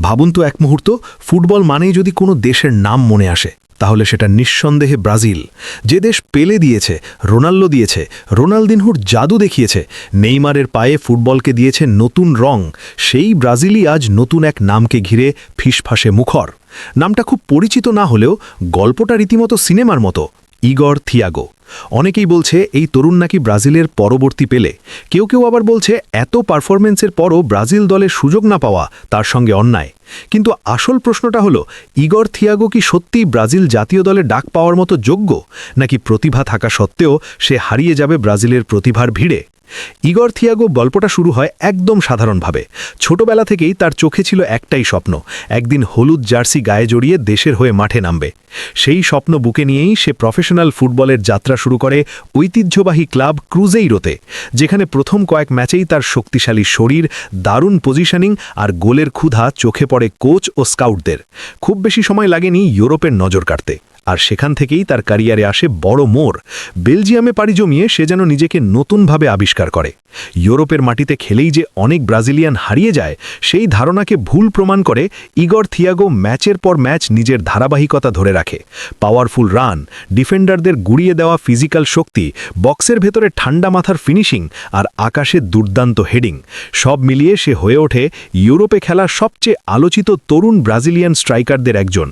ভাবুন তো এক মুহূর্ত, ফুটবল মানেই যদি কোনো দেশের নাম মনে আসে, তাহলে সেটা নিঃসন্দেহে ব্রাজিল। যে দেশ পেলে দিয়েছে, রোনাল্ডো দিয়েছে, রোনালদিনহুর জাদু দেখিয়েছে, নেইমারের পায়ে ফুটবলকে দিয়েছে নতুন রং, সেই ব্রাজিলই আজ নতুন এক নামকে ঘিরে ফিসফাসে মুখর। নামটা খুব পরিচিত না হলেও গল্পটা রীতিমতো সিনেমার মতো ইগর থিয়াগো। অনেকেই বলছে এই তরুণ নাকি ব্রাজিলের পরবর্তী পেলে। কেউ কেউ আবার বলছে এত পারফরমেন্সের পরও ব্রাজিল দলে সুযোগ না পাওয়া তার সঙ্গে অন্যায়। কিন্তু আসল প্রশ্নটা হলো, ইগর থিয়াগো কি সত্যিই ব্রাজিল জাতীয় দলে ডাক পাওয়ার মতো যোগ্য? নাকি প্রতিভা থাকা সত্ত্বেও সে হারিয়ে যাবে ব্রাজিলের প্রতিভার ভিড়ে? ইগর থিয়াগো গল্পটা শুরু হয় একদম সাধারণভাবে। ছোটবেলা থেকেই তার চোখে ছিল একটাই স্বপ্ন, একদিন হলুদ জার্সি গায়ে জড়িয়ে দেশের হয়ে মাঠে নামবে। সেই স্বপ্ন বুকে নিয়েই সে প্রফেশনাল ফুটবলের যাত্রা শুরু করে ঐতিহ্যবাহী ক্লাব ক্রুজেইরোতে, যেখানে প্রথম কয়েক ম্যাচেই তার শক্তিশালী শরীর, দারুণ পজিশনিং আর গোলের ক্ষুধা চোখে পড়ে কোচ ও স্কাউটদের। খুব বেশি সময় লাগেনি ইউরোপের নজর কাটতে। আর সেখান থেকেই তার ক্যারিয়ারে আসে বড় মোর বেলজিয়ামে পাড়ি জমিয়ে সে যেন নিজেকে নতুনভাবে আবিষ্কার করে। ইউরোপের মাটিতে খেলেই যে অনেক ব্রাজিলিয়ান হারিয়ে যায়, সেই ধারণাকে ভুল প্রমাণ করে ইগর থিয়াগো ম্যাচের পর ম্যাচ নিজের ধারাবাহিকতা ধরে রাখে। পাওয়ারফুল রান, ডিফেন্ডারদের গুড়িয়ে দেওয়া ফিজিক্যাল শক্তি, বক্সের ভেতরে ঠান্ডা মাথার ফিনিশিং আর আকাশে দুর্দান্ত হেডিং, সব মিলিয়ে সে হয়ে ওঠে ইউরোপে খেলা সবচেয়ে আলোচিত তরুণ ব্রাজিলিয়ান স্ট্রাইকারদের একজন।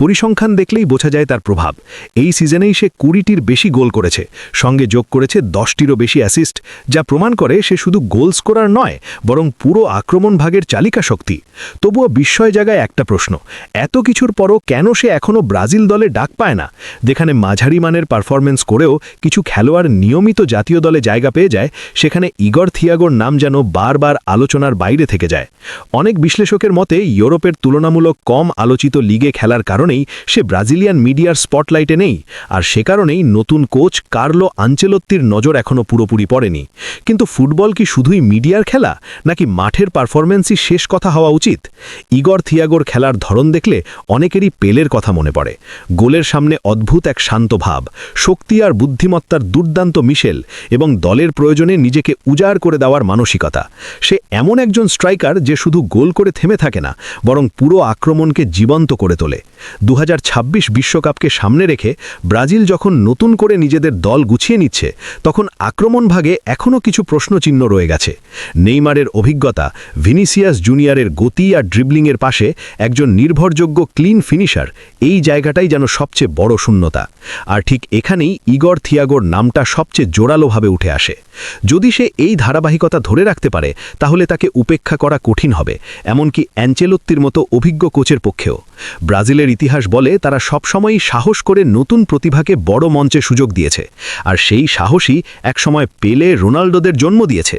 পরিসংখ্যান দেখলেই বোঝা যায় তার প্রভাব। এই সিজনেই সে কুড়িটির বেশি গোল করেছে। সঙ্গে যোগ করেছে দশটিরও বেশি অ্যাসিস্ট, যা প্রমাণ করে সে শুধু গোল স্কোরার নয়, বরং পুরো আক্রমণ ভাগের চালিকা শক্তি। তবুও বিস্ময় জায়গায় একটা প্রশ্ন, এত কিছুর পরও কেন সে এখনও ব্রাজিল দলে ডাক পায় না? যেখানে মাঝারি মানের পারফরমেন্স করেও কিছু খেলোয়াড় নিয়মিত জাতীয় দলে জায়গা পেয়ে যায়, সেখানে ইগর থিয়াগোর নাম যেন বারবার আলোচনার বাইরে থেকে যায়। অনেক বিশ্লেষকের মতে, ইউরোপের তুলনামূলক কম আলোচিত লিগে খেলার কারণেই সে ব্রাজিলিয়ান মিডিয়ার স্পটলাইটে নেই, আর সে কারণেই নতুন কোচ কার্লো আঞ্চেলত্তির নজর এখনও পুরোপুরি পড়েনি। কিন্তু ফুটবল কি শুধুই মিডিয়ার খেলা, নাকি মাঠের পারফরমেন্সই শেষ কথা হওয়া উচিত? ইগর থিয়াগোর খেলার ধরন দেখলে অনেকেরই পেলের কথা মনে পড়ে। গোলের সামনে অদ্ভুত এক শান্ত ভাব, শক্তি আর বুদ্ধিমত্তার দুর্দান্ত মিশেল, এবং দলের প্রয়োজনে নিজেকে উজাড় করে দেওয়ার মানসিকতা। সে এমন একজন স্ট্রাইকার যে শুধু গোল করে থেমে থাকে না, বরং পুরো আক্রমণকে জীবন্ত করে তোলে। দু বিশ্বকাপকে সামনে রেখে ব্রাজিল যখন নতুন করে নিজেদের দল গুছিয়ে নিচ্ছে, তখন আক্রমণ ভাগে এখনও কিছু প্রশ্নচিহ্ন রয়ে গেছে। নেইমারের অভিজ্ঞতা, ভিনিসিয়াস জুনিয়রের গতি আর ড্রিবলিংয়ের পাশে একজন নির্ভরযোগ্য ক্লিন ফিনিশার এই জায়গাটাই যেন সবচেয়ে বড় শূন্যতা। আর ঠিক এখানেই ইগর থিয়াগোর নামটা সবচেয়ে জোরালোভাবে উঠে আসে। যদি সে এই ধারাবাহিকতা ধরে রাখতে পারে, তাহলে তাকে উপেক্ষা করা কঠিন হবে, এমনকি অ্যাঞ্চেলত্তির মতো অভিজ্ঞ কোচের পক্ষেও। ব্রাজিলের ইতিহাস বলে তারা সবসময়ই সাহস করে নতুন প্রতিভাকে বড় মঞ্চে সুযোগ দিয়েছে। আর সেই সাহসই একসময় পেলে রোনাল্ডোদের জন্ম দিয়েছে।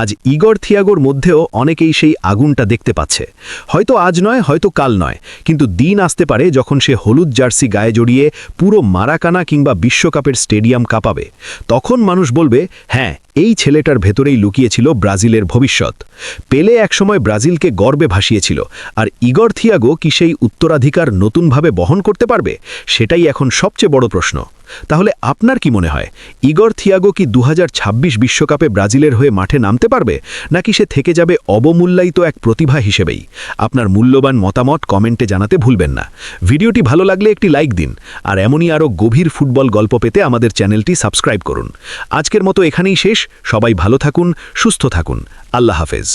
আজ ইগর থিয়াগোর মধ্যেও অনেকেই সেই আগুনটা দেখতে পাচ্ছে। হয়তো আজ নয়, হয়তো কাল নয়, কিন্তু দিন আসতে পারে যখন সে হলুদ জার্সি গায়ে জড়িয়ে পুরো মারাকানা কিংবা বিশ্বকাপের স্টেডিয়াম কাঁপাবে। তখন মানুষ বলবে হ্যাঁ এই ছেলেটার ভেতরেই লুকিয়েছিল ব্রাজিলের ভবিষ্যৎ। পেলে একসময় ব্রাজিলকে গর্বে ভাসিয়েছিল। আর ইগর থিয়াগো কি সেই উত্তরাধিকার নতুনভাবে বহন করতে পারবে? সেটাই এখন সবচেয়ে বড় প্রশ্ন। তাহলে আপনার কি মনে হয়, ইগর থিয়াগো কি দু বিশ্বকাপে ব্রাজিলের হয়ে মাঠে নামতে পারবে, নাকি সে থেকে যাবে অবমূল্যায়িত এক প্রতিভা হিসেবেই? আপনার মূল্যবান মতামত কমেন্টে জানাতে ভুলবেন না। ভিডিওটি ভালো লাগলে একটি লাইক দিন, আর এমনই আরও গভীর ফুটবল গল্প পেতে আমাদের চ্যানেলটি সাবস্ক্রাইব করুন। আজকের মতো এখানেই শেষ, সবাই ভালো থাকুন, সুস্থ থাকুন, আল্লাহ হাফেজ।